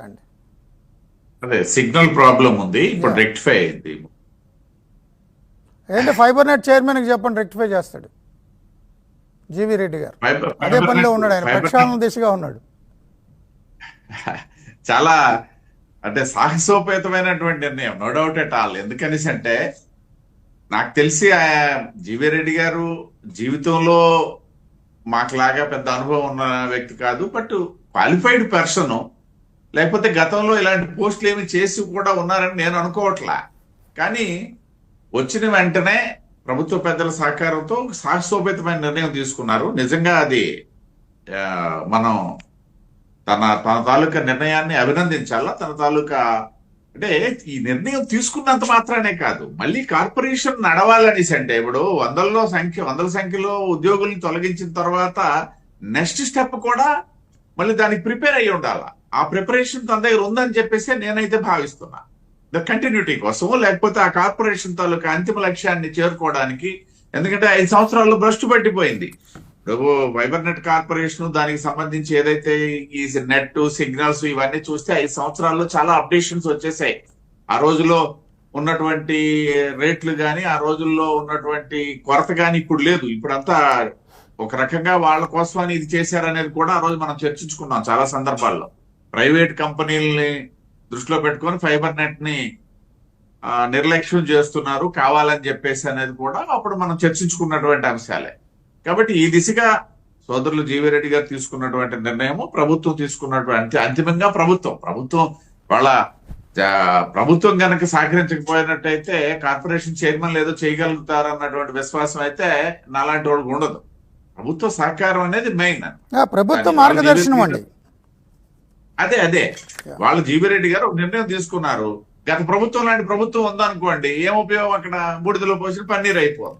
అండి అదే signal problem ఉంది ఇప్పుడు రెక్టిఫై అయింది. ఏంటి ఫైబర్ నెట్ చైర్మన్కి చెప్పండి రెక్టిఫై చేస్తాడు. జీవి రెడ్డి గారు. అదే పనిలో ఉన్నాడు ఆయన ప్రక్షాళన దిశగా ఉన్నాడు. చాలా అంటే సాహసోపేతమైనటువంటి నిర్ణయం నో డౌట్ ఎట్ ఆల్ ఎందుకనేసి అంటే నాకు తెలిసి ఆ జీవీ రెడ్డి గారు జీవితంలో మాకులాగా పెద్ద అనుభవం ఉన్న వ్యక్తి కాదు బట్ క్వాలిఫైడ్ పర్సన్ లేకపోతే గతంలో ఇలాంటి పోస్టులు ఏమి చేసి కూడా ఉన్నారని నేను అనుకోవట్లా. కానీ వచ్చిన వెంటనే ప్రభుత్వ పెద్దల సహకారంతో సాహసోపేతమైన నిర్ణయం తీసుకున్నారు. నిజంగా అది మనం తన తన తాలూకా నిర్ణయాన్ని అభినందించాలా? తన తాలూకా అంటే ఈ నిర్ణయం తీసుకున్నంత మాత్రమే కాదు. మళ్ళీ కార్పొరేషన్ నడవాలనేసి అంటే ఇప్పుడు వందల్లో సంఖ్య వందల సంఖ్యలో ఉద్యోగుల్ని తొలగించిన తర్వాత నెక్స్ట్ స్టెప్ కూడా మళ్ళీ దానికి ప్రిపేర్ అయ్యి ఉండాలి? ఆ ప్రిపరేషన్ తన దగ్గర ఉందని చెప్పేసి నేనైతే భావిస్తున్నా. ద కంటిన్యూటీ కోసం లేకపోతే ఆ కార్పొరేషన్ తాలూకా అంతిమ లక్ష్యాన్ని చేరుకోవడానికి ఎందుకంటే ఐదు సంవత్సరాల్లో భ్రష్టు పట్టిపోయింది. ఇప్పుడు ఫైబర్ నెట్ కార్పొరేషన్ దానికి సంబంధించి ఏదైతే ఈ నెట్ సిగ్నల్స్ ఇవన్నీ చూస్తే ఐదు సంవత్సరాల్లో చాలా అప్డేషన్స్ వచ్చేసాయి. ఆ రోజులో ఉన్నటువంటి రేట్లు కానీ ఆ రోజుల్లో ఉన్నటువంటి కొరత కానీ ఇప్పుడు లేదు. ఇప్పుడంతా ఒక రకంగా వాళ్ళ కోసం ఇది చేశారనేది కూడా ఆ రోజు మనం చర్చించుకున్నాం చాలా సందర్భాల్లో. ప్రైవేట్ కంపెనీల్ని దృష్టిలో పెట్టుకొని ఫైబర్ నెట్ని నిర్లక్ష్యం చేస్తున్నారు కావాలని చెప్పేసి అనేది కూడా అప్పుడు మనం చర్చించుకున్నటువంటి అంశాలే. కాబట్టి ఈ దిశగా సోదరులు జీవిరెడ్డి గారు తీసుకున్నటువంటి నిర్ణయము ప్రభుత్వం తీసుకున్నటువంటి అంతిమంగా ప్రభుత్వం. ప్రభుత్వం వాళ్ళ ప్రభుత్వం గనక సహకరించకపోయినట్టయితే కార్పొరేషన్ చైర్మన్ ఏదో చేయగలుగుతారన్నటువంటి విశ్వాసం అయితే నాలాంటి వాళ్ళకి ఉండదు. ప్రభుత్వ సహకారం అనేది మెయిన్. ప్రభుత్వ మార్గదర్శనం అండి. అదే అదే. వాళ్ళు జీవిరెడ్డి గారు ఒక నిర్ణయం తీసుకున్నారు. గత ప్రభుత్వం లాంటి ప్రభుత్వం ఉందనుకోండి ఏం ఉపయోగం అక్కడ? బూడిదలో పోసిన పన్నీర్ అయిపోదు.